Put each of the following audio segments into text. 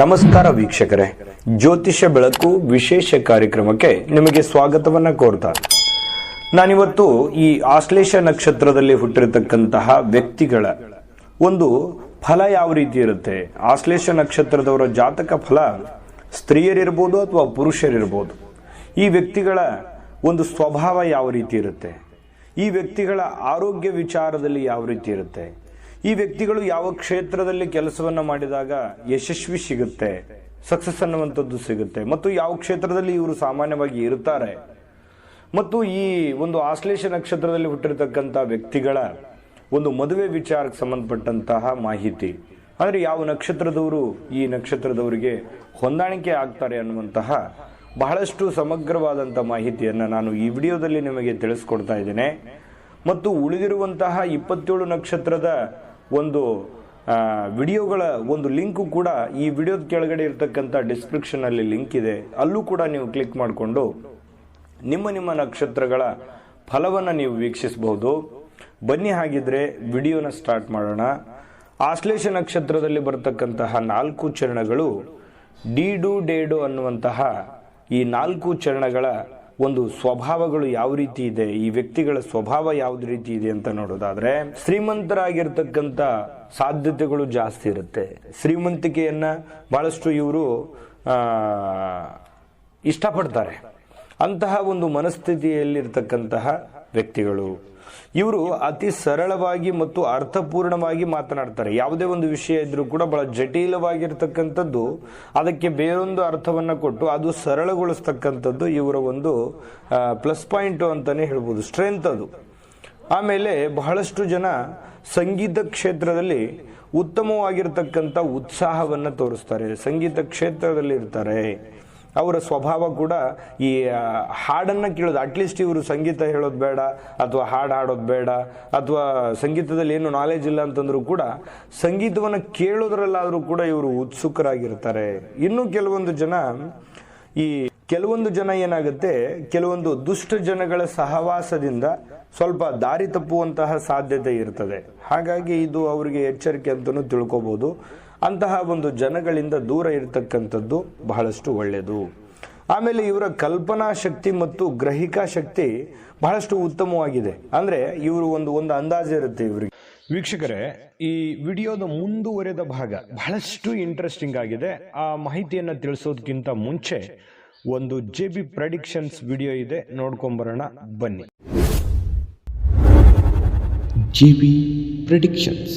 ನಮಸ್ಕಾರ ವೀಕ್ಷಕರೇ. ಜ್ಯೋತಿಷ್ಯ ಬೆಳಕು ವಿಶೇಷ ಕಾರ್ಯಕ್ರಮಕ್ಕೆ ನಿಮಗೆ ಸ್ವಾಗತವನ್ನ ಕೋರ್ತಾ. ನಾನಿವತ್ತು ಈ ಆಶ್ಲೇಷ ನಕ್ಷತ್ರದಲ್ಲಿ ಹುಟ್ಟಿರತಕ್ಕಂತಹ ವ್ಯಕ್ತಿಗಳ ಒಂದು ಫಲ ಯಾವ ರೀತಿ ಇರುತ್ತೆ? ಆಶ್ಲೇಷ ನಕ್ಷತ್ರದವರ ಜಾತಕ ಫಲ ಸ್ತ್ರೀಯರಿರ್ಬೋದು ಅಥವಾ ಪುರುಷರಿರ್ಬೋದು. ಈ ವ್ಯಕ್ತಿಗಳ ಒಂದು ಸ್ವಭಾವ ಯಾವ ರೀತಿ ಇರುತ್ತೆ? ಈ ವ್ಯಕ್ತಿಗಳ ಆರೋಗ್ಯ ವಿಚಾರದಲ್ಲಿ ಯಾವ ರೀತಿ ಇರುತ್ತೆ? ಈ ವ್ಯಕ್ತಿಗಳು ಯಾವ ಕ್ಷೇತ್ರದಲ್ಲಿ ಕೆಲಸವನ್ನ ಮಾಡಿದಾಗ ಯಶಸ್ವಿ ಸಿಗುತ್ತೆ ಸಕ್ಸಸ್ ಅನ್ನುವಂಥದ್ದು ಸಿಗುತ್ತೆ. ಮತ್ತು ಯಾವ ಕ್ಷೇತ್ರದಲ್ಲಿ ಇವರು ಸಾಮಾನ್ಯವಾಗಿ ಇರುತ್ತಾರೆ. ಮತ್ತು ಈ ಒಂದು ಆಶ್ಲೇಷ ನಕ್ಷತ್ರದಲ್ಲಿ ಹುಟ್ಟಿರತಕ್ಕಂಥ ವ್ಯಕ್ತಿಗಳ ಒಂದು ಮದುವೆ ವಿಚಾರಕ್ಕೆ ಸಂಬಂಧಪಟ್ಟಂತಹ ಮಾಹಿತಿ. ಅಂದರೆ ಯಾವ ನಕ್ಷತ್ರದವರು ಈ ನಕ್ಷತ್ರದವರಿಗೆ ಹೊಂದಾಣಿಕೆ ಆಗ್ತಾರೆ ಅನ್ನುವಂತಹ ಬಹಳಷ್ಟು ಸಮಗ್ರವಾದಂಥ ಮಾಹಿತಿಯನ್ನು ನಾನು ಈ ವಿಡಿಯೋದಲ್ಲಿ ನಿಮಗೆ ತಿಳಿಸ್ಕೊಡ್ತಾ ಇದ್ದೇನೆ. ಮತ್ತು ಉಳಿದಿರುವಂತಹ ಇಪ್ಪತ್ತೇಳು ನಕ್ಷತ್ರದ ಒಂದು ವಿಡಿಯೋಗಳ ಒಂದು ಲಿಂಕು ಕೂಡ ಈ ವಿಡಿಯೋದ ಕೆಳಗಡೆ ಇರತಕ್ಕಂಥ ಡಿಸ್ಕ್ರಿಪ್ಷನಲ್ಲಿ ಲಿಂಕ್ ಇದೆ. ಅಲ್ಲೂ ಕೂಡ ನೀವು ಕ್ಲಿಕ್ ಮಾಡಿಕೊಂಡು ನಿಮ್ಮ ನಿಮ್ಮ ನಕ್ಷತ್ರಗಳ ಫಲವನ್ನು ನೀವು ವೀಕ್ಷಿಸಬಹುದು. ಬನ್ನಿ ಹಾಗಿದ್ರೆ ವಿಡಿಯೋನ ಸ್ಟಾರ್ಟ್ ಮಾಡೋಣ. ಆಶ್ಲೇಷ ನಕ್ಷತ್ರದಲ್ಲಿ ಬರತಕ್ಕಂತಹ ನಾಲ್ಕು ಚರಣಗಳು ಡೀಡು ಡೇಡು ಅನ್ನುವಂತಹ ಈ ನಾಲ್ಕು ಚರಣಗಳ ಒಂದು ಸ್ವಭಾವಗಳು ಯಾವ ರೀತಿ ಇದೆ, ಈ ವ್ಯಕ್ತಿಗಳ ಸ್ವಭಾವ ಯಾವ್ದು ರೀತಿ ಇದೆ ಅಂತ ನೋಡೋದಾದ್ರೆ, ಶ್ರೀಮಂತರಾಗಿರ್ತಕ್ಕಂಥ ಸಾಧ್ಯತೆಗಳು ಜಾಸ್ತಿ ಇರುತ್ತೆ. ಶ್ರೀಮಂತಿಕೆಯನ್ನ ಬಹಳಷ್ಟು ಇವರು ಇಷ್ಟಪಡ್ತಾರೆ. ಅಂತಹ ಒಂದು ಮನಸ್ಥಿತಿಯಲ್ಲಿರ್ತಕ್ಕಂತಹ ವ್ಯಕ್ತಿಗಳು. ಇವರು ಅತಿ ಸರಳವಾಗಿ ಮತ್ತು ಅರ್ಥಪೂರ್ಣವಾಗಿ ಮಾತನಾಡ್ತಾರೆ. ಯಾವುದೇ ಒಂದು ವಿಷಯ ಇದ್ರೂ ಕೂಡ ಬಹಳ ಜಟಿಲವಾಗಿರ್ತಕ್ಕಂಥದ್ದು, ಅದಕ್ಕೆ ಬೇರೊಂದು ಅರ್ಥವನ್ನು ಕೊಟ್ಟು ಅದು ಸರಳಗೊಳಿಸ್ತಕ್ಕಂಥದ್ದು ಇವರ ಒಂದು ಪ್ಲಸ್ ಪಾಯಿಂಟ್ ಅಂತಾನೆ ಹೇಳ್ಬೋದು. ಸ್ಟ್ರೆಂತ್ ಅದು. ಆಮೇಲೆ ಬಹಳಷ್ಟು ಜನ ಸಂಗೀತ ಕ್ಷೇತ್ರದಲ್ಲಿ ಉತ್ತಮವಾಗಿರ್ತಕ್ಕಂಥ ಉತ್ಸಾಹವನ್ನು ತೋರಿಸ್ತಾರೆ. ಸಂಗೀತ ಕ್ಷೇತ್ರದಲ್ಲಿ ಇರ್ತಾರೆ ಅವರ ಸ್ವಭಾವ ಕೂಡ ಈ ಹಾಡನ್ನು ಕೇಳೋದು. ಅಟ್ಲೀಸ್ಟ್ ಇವರು ಸಂಗೀತ ಹೇಳೋದು ಬೇಡ, ಅಥವಾ ಹಾಡು ಹಾಡೋದು ಬೇಡ, ಅಥವಾ ಸಂಗೀತದಲ್ಲಿ ಏನು ನಾಲೆಜ್ ಇಲ್ಲ ಅಂತಂದ್ರೂ ಕೂಡ ಸಂಗೀತವನ್ನು ಕೇಳೋದ್ರಲ್ಲಾದರೂ ಕೂಡ ಇವರು ಉತ್ಸುಕರಾಗಿರ್ತಾರೆ. ಇನ್ನು ಕೆಲವೊಂದು ಜನ ಈ, ಕೆಲವೊಂದು ಜನ ಏನಾಗುತ್ತೆ, ಕೆಲವೊಂದು ದುಷ್ಟ ಜನಗಳ ಸಹವಾಸದಿಂದ ಸ್ವಲ್ಪ ದಾರಿ ತಪ್ಪುವಂತಹ ಸಾಧ್ಯತೆ ಇರ್ತದೆ. ಹಾಗಾಗಿ ಇದು ಅವರಿಗೆ ಎಚ್ಚರಿಕೆ ಅಂತಲೂ ತಿಳ್ಕೊಬಹುದು ಅಂತಹ ಒಂದು ಜನಗಳಿಂದ ದೂರ ಇರತಕ್ಕಂಥದ್ದು ಬಹಳಷ್ಟು ಒಳ್ಳೆಯದು. ಆಮೇಲೆ ಇವರ ಕಲ್ಪನಾ ಶಕ್ತಿ ಮತ್ತು ಗ್ರಹಿಕಾ ಶಕ್ತಿ ಬಹಳಷ್ಟು ಉತ್ತಮವಾಗಿದೆ. ಅಂದರೆ ಇವರು ಒಂದು ಒಂದು ಅಂದಾಜು ಇರುತ್ತೆ ಇವರಿಗೆ. ವೀಕ್ಷಕರೇ ಈ ವಿಡಿಯೋದ ಮುಂದುವರೆದ ಭಾಗ ಬಹಳಷ್ಟು ಇಂಟ್ರೆಸ್ಟಿಂಗ್ ಆಗಿದೆ. ಆ ಮಾಹಿತಿಯನ್ನು ತಿಳಿಸೋದಕ್ಕಿಂತ ಮುಂಚೆ ಒಂದು ಜೆ ಬಿ ಪ್ರಡಿಕ್ಷನ್ಸ್ ವಿಡಿಯೋ ಇದೆ. ನೋಡ್ಕೊಂಬರೋಣ ಬನ್ನಿ. ಜಿ ಪ್ರಿಡಿಕ್ಷನ್ಸ್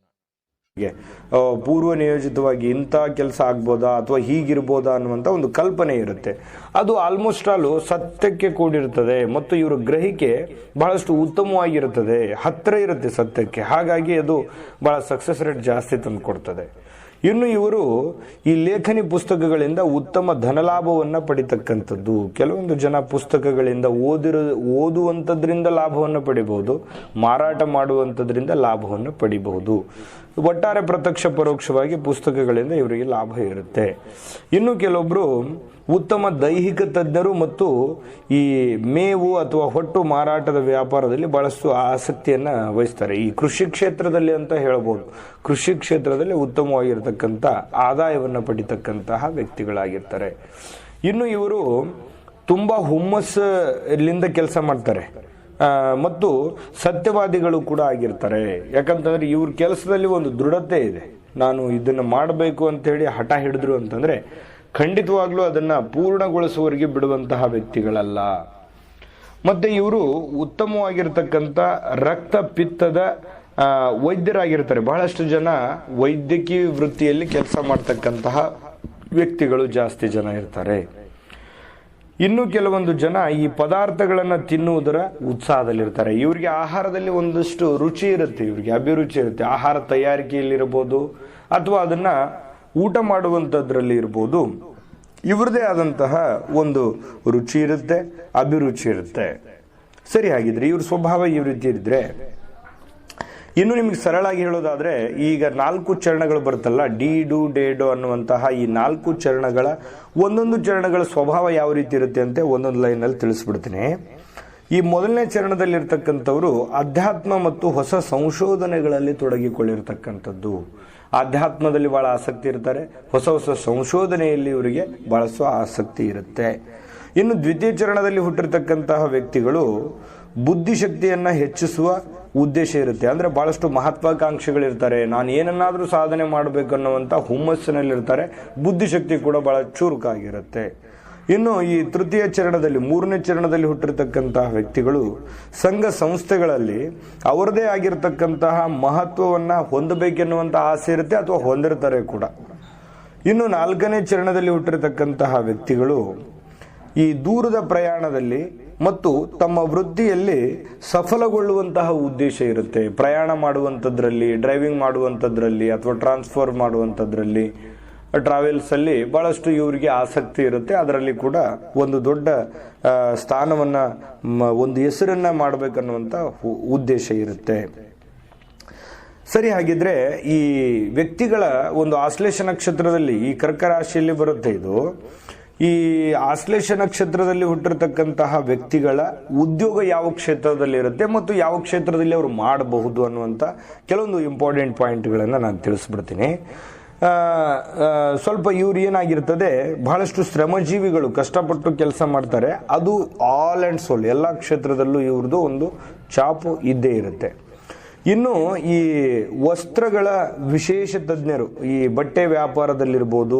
ಪೂರ್ವ ನಿಯೋಜಿತವಾಗಿ ಇಂಥ ಕೆಲಸ ಆಗ್ಬೋದಾ ಅಥವಾ ಹೀಗಿರ್ಬೋದಾ ಅನ್ನುವಂಥ ಒಂದು ಕಲ್ಪನೆ ಇರುತ್ತೆ. ಅದು ಆಲ್ಮೋಸ್ಟ್ ಆಲ್ ಸತ್ಯಕ್ಕೆ ಕೂಡಿರುತ್ತದೆ ಮತ್ತು ಇವರ ಗ್ರಹಿಕೆ ಬಹಳಷ್ಟು ಉತ್ತಮವಾಗಿರುತ್ತದೆ. ಹತ್ತಿರ ಇರುತ್ತೆ ಸತ್ಯಕ್ಕೆ. ಹಾಗಾಗಿ ಅದು ಬಹಳ ಸಕ್ಸಸ್ ರೇಟ್ ಜಾಸ್ತಿ ತಂದು ಕೊಡ್ತದೆ. ಇನ್ನು ಇವರು ಈ ಲೇಖನಿ ಪುಸ್ತಕಗಳಿಂದ ಉತ್ತಮ ಧನಲಾಭವನ್ನು ಪಡಿತಕ್ಕಂಥದ್ದು. ಕೆಲವೊಂದು ಜನ ಪುಸ್ತಕಗಳಿಂದ ಓದಿರೋ, ಓದುವಂಥದ್ರಿಂದ ಲಾಭವನ್ನು ಪಡಿಬಹುದು. ಮಾರಾಟ ಮಾಡುವಂಥದ್ರಿಂದ ಲಾಭವನ್ನು ಪಡಿಬಹುದು. ಒಟ್ಟಾರೆ ಪ್ರತ್ಯಕ್ಷ ಪರೋಕ್ಷವಾಗಿ ಪುಸ್ತಕಗಳಿಂದ ಇವರಿಗೆ ಲಾಭ ಇರುತ್ತೆ. ಇನ್ನು ಕೆಲವೊಬ್ಬರು ಉತ್ತಮ ದೈಹಿಕ ತಜ್ಞರು ಮತ್ತು ಈ ಮೇವು ಅಥವಾ ಹೊಟ್ಟು ಮಾರಾಟದ ವ್ಯಾಪಾರದಲ್ಲಿ ಬಹಳಷ್ಟು ಆಸಕ್ತಿಯನ್ನು ವಹಿಸ್ತಾರೆ. ಈ ಕೃಷಿ ಕ್ಷೇತ್ರದಲ್ಲಿ ಅಂತ ಹೇಳ್ಬೋದು. ಕೃಷಿ ಕ್ಷೇತ್ರದಲ್ಲಿ ಉತ್ತಮವಾಗಿರ್ತಕ್ಕಂಥ ಆದಾಯವನ್ನು ಪಡಿತಕ್ಕಂತಹ ವ್ಯಕ್ತಿಗಳಾಗಿರ್ತಾರೆ. ಇನ್ನು ಇವರು ತುಂಬ ಹುಮ್ಮಸ್ಸಲ್ಲಿಂದ ಕೆಲಸ ಮಾಡ್ತಾರೆ. ಮತ್ತು ಸತ್ಯವಾದಿಗಳು ಕೂಡ ಆಗಿರ್ತಾರೆ. ಯಾಕಂತಂದ್ರೆ ಇವ್ರ ಕೆಲಸದಲ್ಲಿ ಒಂದು ದೃಢತೆ ಇದೆ. ನಾನು ಇದನ್ನು ಮಾಡಬೇಕು ಅಂತ ಹೇಳಿ ಹಠ ಹಿಡಿದ್ರು ಅಂತಂದ್ರೆ ಖಂಡಿತವಾಗ್ಲೂ ಅದನ್ನ ಪೂರ್ಣಗೊಳಿಸುವವರಿಗೆ ಬಿಡುವಂತಹ ವ್ಯಕ್ತಿಗಳಲ್ಲ. ಮತ್ತೆ ಇವರು ಉತ್ತಮವಾಗಿರ್ತಕ್ಕಂಥ ರಕ್ತ ಪಿತ್ತದ ವೈದ್ಯರಾಗಿರ್ತಾರೆ. ಬಹಳಷ್ಟು ಜನ ವೈದ್ಯಕೀಯ ವೃತ್ತಿಯಲ್ಲಿ ಕೆಲಸ ಮಾಡ್ತಕ್ಕಂತಹ ವ್ಯಕ್ತಿಗಳು ಜಾಸ್ತಿ ಜನ ಇರ್ತಾರೆ. ಇನ್ನು ಕೆಲವೊಂದು ಜನ ಈ ಪದಾರ್ಥಗಳನ್ನು ತಿನ್ನುವುದರ ಉತ್ಸಾಹದಲ್ಲಿರ್ತಾರೆ. ಇವರಿಗೆ ಆಹಾರದಲ್ಲಿ ಒಂದಷ್ಟು ರುಚಿ ಇರುತ್ತೆ, ಇವರಿಗೆ ಅಭಿರುಚಿ ಇರುತ್ತೆ. ಆಹಾರ ತಯಾರಿಕೆಯಲ್ಲಿರ್ಬೋದು ಅಥವಾ ಅದನ್ನ ಊಟ ಮಾಡುವಂಥದ್ರಲ್ಲಿ ಇರ್ಬೋದು. ಇವ್ರದೇ ಆದಂತಹ ಒಂದು ರುಚಿ ಇರುತ್ತೆ, ಅಭಿರುಚಿ ಇರುತ್ತೆ. ಸರಿ ಹಾಗಿದ್ರೆ ಇವ್ರ ಸ್ವಭಾವ ಈ ರೀತಿ ಇದ್ರೆ ಇನ್ನು ನಿಮಗೆ ಸರಳಾಗಿ ಹೇಳೋದಾದ್ರೆ, ಈಗ ನಾಲ್ಕು ಚರಣಗಳು ಬರುತ್ತಲ್ಲ, ಡಿ, ಡು, ಡೇ ಅನ್ನುವಂತಹ ಈ ನಾಲ್ಕು ಚರಣಗಳ, ಒಂದೊಂದು ಚರಣಗಳ ಸ್ವಭಾವ ಯಾವ ರೀತಿ ಇರುತ್ತೆ ಅಂತ ಒಂದೊಂದು ಲೈನಲ್ಲಿ ತಿಳಿಸ್ಬಿಡ್ತೀನಿ. ಈ ಮೊದಲನೇ ಚರಣದಲ್ಲಿರ್ತಕ್ಕಂಥವರು ಅಧ್ಯಾತ್ಮ ಮತ್ತು ಹೊಸ ಸಂಶೋಧನೆಗಳಲ್ಲಿ ತೊಡಗಿಕೊಳ್ಳಿರ್ತಕ್ಕಂಥದ್ದು. ಆಧ್ಯಾತ್ಮದಲ್ಲಿ ಬಹಳ ಆಸಕ್ತಿ ಇರ್ತಾರೆ, ಹೊಸ ಹೊಸ ಸಂಶೋಧನೆಯಲ್ಲಿ ಇವರಿಗೆ ಬಳಸುವ ಆಸಕ್ತಿ ಇರುತ್ತೆ. ಇನ್ನು ದ್ವಿತೀಯ ಚರಣದಲ್ಲಿ ಹುಟ್ಟಿರ್ತಕ್ಕಂತಹ ವ್ಯಕ್ತಿಗಳು ಬುದ್ಧಿಶಕ್ತಿಯನ್ನು ಹೆಚ್ಚಿಸುವ ಉದ್ದೇಶ ಇರುತ್ತೆ. ಅಂದ್ರೆ ಬಹಳಷ್ಟು ಮಹತ್ವಾಕಾಂಕ್ಷೆಗಳಿರ್ತಾರೆ. ನಾನು ಏನನ್ನಾದರೂ ಸಾಧನೆ ಮಾಡಬೇಕು ಅನ್ನುವಂತ ಹುಮ್ಮಸ್ಸಿನಲ್ಲಿರ್ತಾರೆ. ಬುದ್ಧಿಶಕ್ತಿ ಕೂಡ ಬಹಳ ಚುರುಕಾಗಿರುತ್ತೆ. ಇನ್ನು ಈ ತೃತೀಯ ಚರಣದಲ್ಲಿ, ಮೂರನೇ ಚರಣದಲ್ಲಿ ಹುಟ್ಟಿರ್ತಕ್ಕಂತಹ ವ್ಯಕ್ತಿಗಳು ಸಂಘ ಸಂಸ್ಥೆಗಳಲ್ಲಿ ಅವರದೇ ಆಗಿರತಕ್ಕಂತಹ ಮಹತ್ವವನ್ನ ಹೊಂದಬೇಕೆನ್ನುವಂಥ ಆಸೆ ಇರುತ್ತೆ ಅಥವಾ ಹೊಂದಿರ್ತಾರೆ ಕೂಡ. ಇನ್ನು ನಾಲ್ಕನೇ ಚರಣದಲ್ಲಿ ಹುಟ್ಟಿರತಕ್ಕಂತಹ ವ್ಯಕ್ತಿಗಳು ಈ ದೂರದ ಪ್ರಯಾಣದಲ್ಲಿ ಮತ್ತು ತಮ್ಮ ವೃತ್ತಿಯಲ್ಲಿ ಸಫಲಗೊಳ್ಳುವಂತಹ ಉದ್ದೇಶ ಇರುತ್ತೆ. ಪ್ರಯಾಣ ಮಾಡುವಂಥದ್ರಲ್ಲಿ ಡ್ರೈವಿಂಗ್ ಮಾಡುವಂಥದ್ರಲ್ಲಿ ಅಥವಾ ಟ್ರಾನ್ಸ್ಫರ್ ಮಾಡುವಂಥದ್ರಲ್ಲಿ ಟ್ರಾವೆಲ್ಸಲ್ಲಿ ಭಾಳಷ್ಟು ಇವರಿಗೆ ಆಸಕ್ತಿ ಇರುತ್ತೆ. ಅದರಲ್ಲಿ ಕೂಡ ಒಂದು ದೊಡ್ಡ ಸ್ಥಾನವನ್ನು ಒಂದು ಹೆಸರನ್ನು ಮಾಡಬೇಕನ್ನುವಂಥ ಉದ್ದೇಶ ಇರುತ್ತೆ. ಸರಿ, ಹಾಗಿದ್ರೆ ಈ ವ್ಯಕ್ತಿಗಳ ಒಂದು ಆಶ್ಲೇಷ ನಕ್ಷತ್ರದಲ್ಲಿ ಈ ಕರ್ಕ ರಾಶಿಯಲ್ಲಿ ಬರುತ್ತೆ ಇದು. ಈ ಆಶ್ಲೇಷ ನಕ್ಷತ್ರದಲ್ಲಿ ಹುಟ್ಟಿರ್ತಕ್ಕಂತಹ ವ್ಯಕ್ತಿಗಳ ಉದ್ಯೋಗ ಯಾವ ಕ್ಷೇತ್ರದಲ್ಲಿ ಇರುತ್ತೆ ಮತ್ತು ಯಾವ ಕ್ಷೇತ್ರದಲ್ಲಿ ಅವರು ಮಾಡಬಹುದು ಅನ್ನುವಂಥ ಕೆಲವೊಂದು ಇಂಪಾರ್ಟೆಂಟ್ ಪಾಯಿಂಟ್ಗಳನ್ನು ನಾನು ತಿಳಿಸ್ಬಿಡ್ತೀನಿ. ಸ್ವಲ್ಪ ಇವ್ರು ಏನಾಗಿರ್ತದೆ, ಬಹಳಷ್ಟು ಶ್ರಮಜೀವಿಗಳು ಕಷ್ಟಪಟ್ಟು ಕೆಲಸ ಮಾಡ್ತಾರೆ, ಅದು ಆಲ್ ಆ್ಯಂಡ್ ಸೋಲ್ ಎಲ್ಲ ಕ್ಷೇತ್ರದಲ್ಲೂ ಇವ್ರದ್ದು ಒಂದು ಚಾಪು ಇದ್ದೇ ಇರುತ್ತೆ. ಇನ್ನು ಈ ವಸ್ತ್ರಗಳ ವಿಶೇಷ ತಜ್ಞರು, ಈ ಬಟ್ಟೆ ವ್ಯಾಪಾರದಲ್ಲಿರ್ಬೋದು,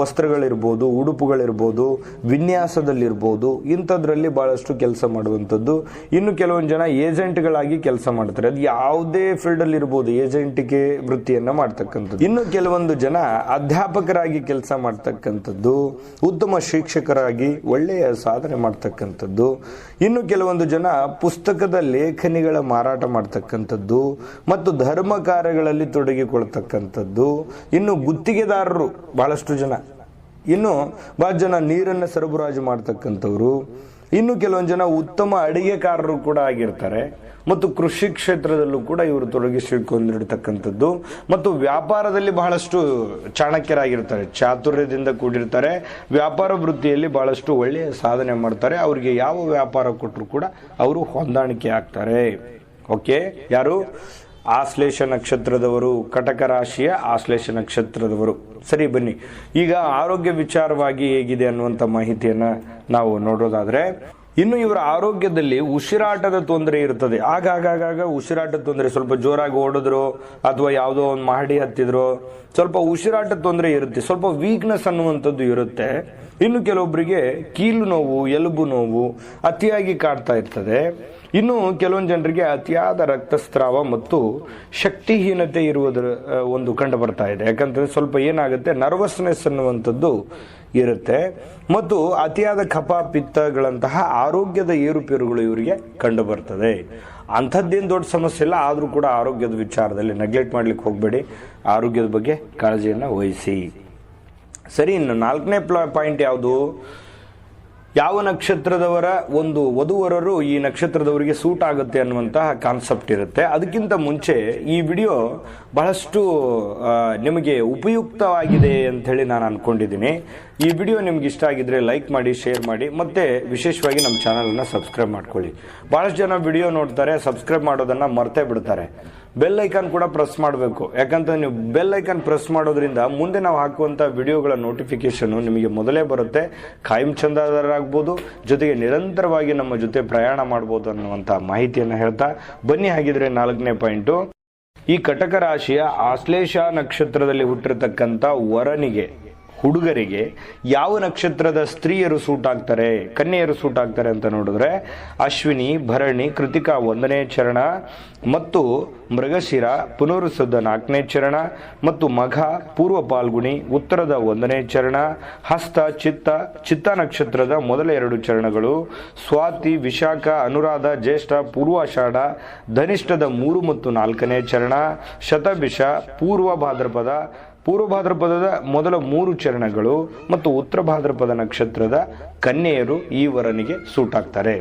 ವಸ್ತ್ರಗಳಿರ್ಬೋದು, ಉಡುಪುಗಳಿರ್ಬೋದು, ವಿನ್ಯಾಸದಲ್ಲಿರ್ಬೋದು, ಇಂಥದ್ರಲ್ಲಿ ಬಹಳಷ್ಟು ಕೆಲಸ ಮಾಡುವಂಥದ್ದು. ಇನ್ನು ಕೆಲವೊಂದು ಜನ ಏಜೆಂಟ್ಗಳಾಗಿ ಕೆಲಸ ಮಾಡ್ತಾರೆ. ಅದು ಯಾವುದೇ ಫೀಲ್ಡ್ ಅಲ್ಲಿ ಇರ್ಬೋದು ಏಜೆಂಟಿಗೆ ವೃತ್ತಿಯನ್ನ ಮಾಡ್ತಕ್ಕಂಥದ್ದು. ಇನ್ನು ಕೆಲವೊಂದು ಜನ ಅಧ್ಯಾಪಕರಾಗಿ ಕೆಲಸ ಮಾಡ್ತಕ್ಕಂಥದ್ದು, ಉತ್ತಮ ಶಿಕ್ಷಕರಾಗಿ ಒಳ್ಳೆಯ ಸಾಧನೆ ಮಾಡ್ತಕ್ಕಂಥದ್ದು. ಇನ್ನು ಕೆಲವೊಂದು ಜನ ಪುಸ್ತಕದ ಲೇಖನಿಗಳ ಮಾರಾಟ ಮಾಡ್ತಕ್ಕಂಥದ್ದು. ಮತ್ತು ಧರ್ಮ ಕಾರ್ಯಗಳಲ್ಲಿ ತೊಡಗಿಕೊಳ್ತಕ್ಕಂಥದ್ದು. ಇನ್ನು ಗುತ್ತಿಗೆದಾರರು ಬಹಳಷ್ಟು ಜನ. ಇನ್ನು ಬಹಳ ಜನ ನೀರನ್ನು ಸರಬರಾಜು ಮಾಡ್ತಕ್ಕಂಥವ್ರು. ಇನ್ನು ಕೆಲವೊಂದು ಜನ ಉತ್ತಮ ಅಡಿಗೆಕಾರರು ಕೂಡ ಆಗಿರ್ತಾರೆ. ಮತ್ತು ಕೃಷಿ ಕ್ಷೇತ್ರದಲ್ಲೂ ಕೂಡ ಇವರು ತೊಡಗಿಸಿಕೊಂಡಿರ್ತಕ್ಕಂಥದ್ದು ಮತ್ತು ವ್ಯಾಪಾರದಲ್ಲಿ ಬಹಳಷ್ಟು ಚಾಣಕ್ಯರಾಗಿರ್ತಾರೆ. ಚಾತುರ್ಯದಿಂದ ಕೂಡಿರ್ತಾರೆ. ವ್ಯಾಪಾರ ವೃತ್ತಿಯಲ್ಲಿ ಬಹಳಷ್ಟು ಒಳ್ಳೆಯ ಸಾಧನೆ ಮಾಡ್ತಾರೆ. ಅವರಿಗೆ ಯಾವ ವ್ಯಾಪಾರ ಕೊಟ್ಟರು ಕೂಡ ಅವರು ಹೊಂದಾಣಿಕೆ ಆಗ್ತಾರೆ. ಓಕೆ, ಯಾರು? ಆಶ್ಲೇಷ ನಕ್ಷತ್ರದವರು, ಕಟಕ ರಾಶಿಯ ಆಶ್ಲೇಷ ನಕ್ಷತ್ರದವರು. ಸರಿ, ಬನ್ನಿ. ಈಗ ಆರೋಗ್ಯ ವಿಚಾರವಾಗಿ ಹೇಗಿದೆ ಅನ್ನುವಂಥ ಮಾಹಿತಿಯನ್ನ ನಾವು ನೋಡೋದಾದ್ರೆ, ಇನ್ನು ಇವರ ಆರೋಗ್ಯದಲ್ಲಿ ಉಸಿರಾಟದ ತೊಂದರೆ ಇರುತ್ತದೆ ಆಗಾಗ ಉಸಿರಾಟದ ತೊಂದರೆ. ಸ್ವಲ್ಪ ಜೋರಾಗಿ ಓಡಿದ್ರು, ಅಥವಾ ಯಾವುದೋ ಒಂದು ಮಹಡಿ ಹತ್ತಿದ್ರು, ಸ್ವಲ್ಪ ಉಸಿರಾಟದ ತೊಂದರೆ ಇರುತ್ತೆ. ಸ್ವಲ್ಪ ವೀಕ್ನೆಸ್ ಅನ್ನುವಂಥದ್ದು ಇರುತ್ತೆ. ಇನ್ನು ಕೆಲವೊಬ್ಬರಿಗೆ ಕೀಲು ನೋವು, ಎಲುಬು ನೋವು ಅತಿಯಾಗಿ ಕಾಡ್ತಾ ಇರ್ತದೆ. ಇನ್ನು ಕೆಲವೊಂದು ಜನರಿಗೆ ಅತಿಯಾದ ರಕ್ತಸ್ರಾವ ಮತ್ತು ಶಕ್ತಿಹೀನತೆ ಇರುವುದರ ಒಂದು ಕಂಡು ಬರ್ತಾ ಇದೆ. ಯಾಕಂತಂದ್ರೆ ಸ್ವಲ್ಪ ಏನಾಗುತ್ತೆ ನರ್ವಸ್ನೆಸ್ ಅನ್ನುವಂಥದ್ದು ಇರುತ್ತೆ. ಮತ್ತು ಅತಿಯಾದ ಕಫ, ಪಿತ್ತಗಳಂತಹ ಆರೋಗ್ಯದ ಏರುಪೇರುಗಳು ಇವರಿಗೆ ಕಂಡು ಬರ್ತದೆ. ಅಂಥದ್ದೇನು ದೊಡ್ಡ ಸಮಸ್ಯೆ ಇಲ್ಲ, ಆದರೂ ಕೂಡ ಆರೋಗ್ಯದ ವಿಚಾರದಲ್ಲಿ ನೆಗ್ಲೆಕ್ಟ್ ಮಾಡ್ಲಿಕ್ಕೆ ಹೋಗಬೇಡಿ. ಆರೋಗ್ಯದ ಬಗ್ಗೆ ಕಾಳಜಿಯನ್ನು ವಹಿಸಿ. ಸರಿ, ಇನ್ನು ನಾಲ್ಕನೇ ಪಾಯಿಂಟ್ ಯಾವುದು? ಯಾವ ನಕ್ಷತ್ರದವರ ಒಂದು ವಧುವರರು ಈ ನಕ್ಷತ್ರದವರಿಗೆ ಸೂಟ್ ಆಗುತ್ತೆ ಅನ್ನುವಂತಹ ಕಾನ್ಸೆಪ್ಟ್ ಇರುತ್ತೆ. ಅದಕ್ಕಿಂತ ಮುಂಚೆ ಈ ವಿಡಿಯೋ ಬಹಳಷ್ಟು ನಿಮಗೆ ಉಪಯುಕ್ತವಾಗಿದೆ ಅಂತ ಹೇಳಿ ನಾನು ಅನ್ಕೊಂಡಿದ್ದೀನಿ. ಈ ವಿಡಿಯೋ ನಿಮ್ಗೆ ಇಷ್ಟ ಆಗಿದ್ರೆ ಲೈಕ್ ಮಾಡಿ, ಶೇರ್ ಮಾಡಿ, ಮತ್ತೆ ವಿಶೇಷವಾಗಿ ನಮ್ಮ ಚಾನಲನ್ನು ಸಬ್ಸ್ಕ್ರೈಬ್ ಮಾಡ್ಕೊಳ್ಳಿ. ಬಹಳಷ್ಟು ಜನ ವಿಡಿಯೋ ನೋಡ್ತಾರೆ ಸಬ್ಸ್ಕ್ರೈಬ್ ಮಾಡೋದನ್ನ ಮರ್ತೇ ಬಿಡ್ತಾರೆ. ಬೆಲ್ ಐಕಾನ್ ಕೂಡ ಪ್ರೆಸ್ ಮಾಡಬೇಕು. ಯಾಕಂತ ನೀವು ಬೆಲ್ ಐಕಾನ್ ಪ್ರೆಸ್ ಮಾಡೋದ್ರಿಂದ ಮುಂದೆ ನಾವು ಹಾಕುವಂಥ ವಿಡಿಯೋಗಳ ನೋಟಿಫಿಕೇಶನ್ ನಿಮಗೆ ಮೊದಲೇ ಬರುತ್ತೆ. ಕಾಯಂ ಚಂದಾದಾರರಾಗ್ಬೋದು, ಜೊತೆಗೆ ನಿರಂತರವಾಗಿ ನಮ್ಮ ಜೊತೆ ಪ್ರಯಾಣ ಮಾಡ್ಬೋದು ಅನ್ನುವಂಥ ಮಾಹಿತಿಯನ್ನು ಹೇಳ್ತಾ, ಬನ್ನಿ ಹಾಗಿದ್ರೆ ನಾಲ್ಕನೇ ಪಾಯಿಂಟು. ಈ ಕಟಕ ರಾಶಿಯ ಆಶ್ಲೇಷ ನಕ್ಷತ್ರದಲ್ಲಿ ಹುಟ್ಟಿರತಕ್ಕಂಥ ವರನಿಗೆ ಹುಡುಗರಿಗೆ ಯಾವ ನಕ್ಷತ್ರದ ಸ್ತ್ರೀಯರು ಸೂಟ್ ಆಗ್ತಾರೆ, ಕನ್ಯೆಯರು ಸೂಟ್ ಆಗ್ತಾರೆ ಅಂತ ನೋಡಿದ್ರೆ ಅಶ್ವಿನಿ, ಭರಣಿ, ಕೃತಿಕಾ ಒಂದನೇ ಚರಣ ಮತ್ತು ಮೃಗಶಿರ ಪುನರುಸದ ನಾಲ್ಕನೇ ಚರಣ ಮತ್ತು ಮಘ ಪೂರ್ವ ಪಾಲ್ಗುಣಿ ಉತ್ತರದ ಒಂದನೇ ಚರಣ, ಹಸ್ತ, ಚಿತ್ತ ಚಿತ್ತ ನಕ್ಷತ್ರದ ಮೊದಲ ಎರಡು ಚರಣಗಳು, ಸ್ವಾತಿ, ವಿಶಾಖ, ಅನುರಾಧ, ಜ್ಯೇಷ್ಠ, ಪೂರ್ವಾಷಾಢ, ಧನಿಷ್ಠದ ಮೂರು ಮತ್ತು ನಾಲ್ಕನೇ ಚರಣ, ಶತಭಿಷ, ಪೂರ್ವ ಭಾದ್ರಪದ ಪೂರ್ವ ಭಾದ್ರಪದದ ಮೊದಲ ಮೂರು ಚರಣಗಳು ಮತ್ತು ಉತ್ತರ ಭಾದ್ರಪದ ನಕ್ಷತ್ರದ ಕನ್ಯೆಯರು ಈ ವರನಿಗೆ ಸೂಟ್ ಆಗ್ತಾರೆ.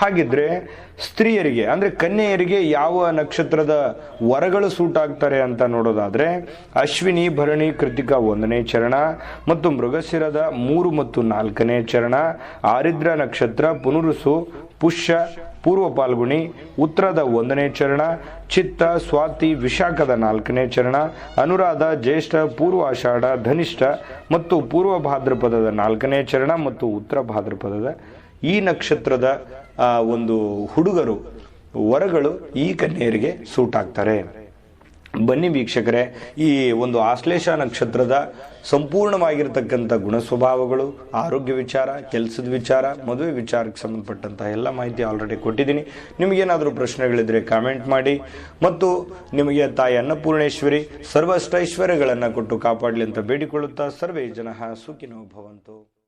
ಹಾಗಿದ್ರೆ ಸ್ತ್ರೀಯರಿಗೆ, ಅಂದ್ರೆ ಕನ್ಯೆಯರಿಗೆ ಯಾವ ನಕ್ಷತ್ರದ ವರಗಳು ಸೂಟ್ ಆಗ್ತಾರೆ ಅಂತ ನೋಡೋದಾದ್ರೆ ಅಶ್ವಿನಿ, ಭರಣಿ, ಕೃತಿಕ ಒಂದನೇ ಚರಣ ಮತ್ತು ಮೃಗಶಿರದ ಮೂರು ಮತ್ತು ನಾಲ್ಕನೇ ಚರಣ, ಆರಿದ್ರ ನಕ್ಷತ್ರ, ಪುನರುಸು ಪುಷ್ಯ, ಪೂರ್ವ ಪಾಲ್ಗುಣಿ, ಉತ್ತರದ ಒಂದನೇ ಚರಣ, ಚಿತ್ತ, ಸ್ವಾತಿ, ವಿಶಾಖದ ನಾಲ್ಕನೇ ಚರಣ, ಅನುರಾಧ, ಜ್ಯೇಷ್ಠ, ಪೂರ್ವ ಆಷಾಢ, ಧನಿಷ್ಠ ಮತ್ತು ಪೂರ್ವ ಭಾದ್ರಪದದ ನಾಲ್ಕನೇ ಚರಣ ಮತ್ತು ಉತ್ತರ ಭಾದ್ರಪದದ ಈ ನಕ್ಷತ್ರದ ಒಂದು ಹುಡುಗರು, ವರಗಳು ಈ ಕನ್ಯೆಯರಿಗೆ ಸೂಟ್ ಆಗ್ತಾರೆ. ಬನ್ನಿ ವೀಕ್ಷಕರೇ, ಈ ಒಂದು ಆಶ್ಲೇಷ ನಕ್ಷತ್ರದ ಸಂಪೂರ್ಣವಾಗಿರ್ತಕ್ಕಂಥ ಗುಣ ಸ್ವಭಾವಗಳು ಆರೋಗ್ಯ ವಿಚಾರ, ಕೆಲಸದ ವಿಚಾರ, ಮದುವೆ ವಿಚಾರಕ್ಕೆ ಸಂಬಂಧಪಟ್ಟಂತಹ ಎಲ್ಲ ಮಾಹಿತಿ ಆಲ್ರೆಡಿ ಕೊಟ್ಟಿದ್ದೀನಿ. ನಿಮಗೇನಾದರೂ ಪ್ರಶ್ನೆಗಳಿದ್ರೆ ಕಾಮೆಂಟ್ ಮಾಡಿ. ಮತ್ತು ನಿಮಗೆ ತಾಯಿ ಅನ್ನಪೂರ್ಣೇಶ್ವರಿ ಸರ್ವಷ್ಟೈಶ್ವರ್ಯಗಳನ್ನು ಕೊಟ್ಟು ಕಾಪಾಡಲಿ ಅಂತ ಬೇಡಿಕೊಳ್ಳುತ್ತಾ ಸರ್ವೇ ಜನ ಸುಖಿನೋ ಭವಂತು.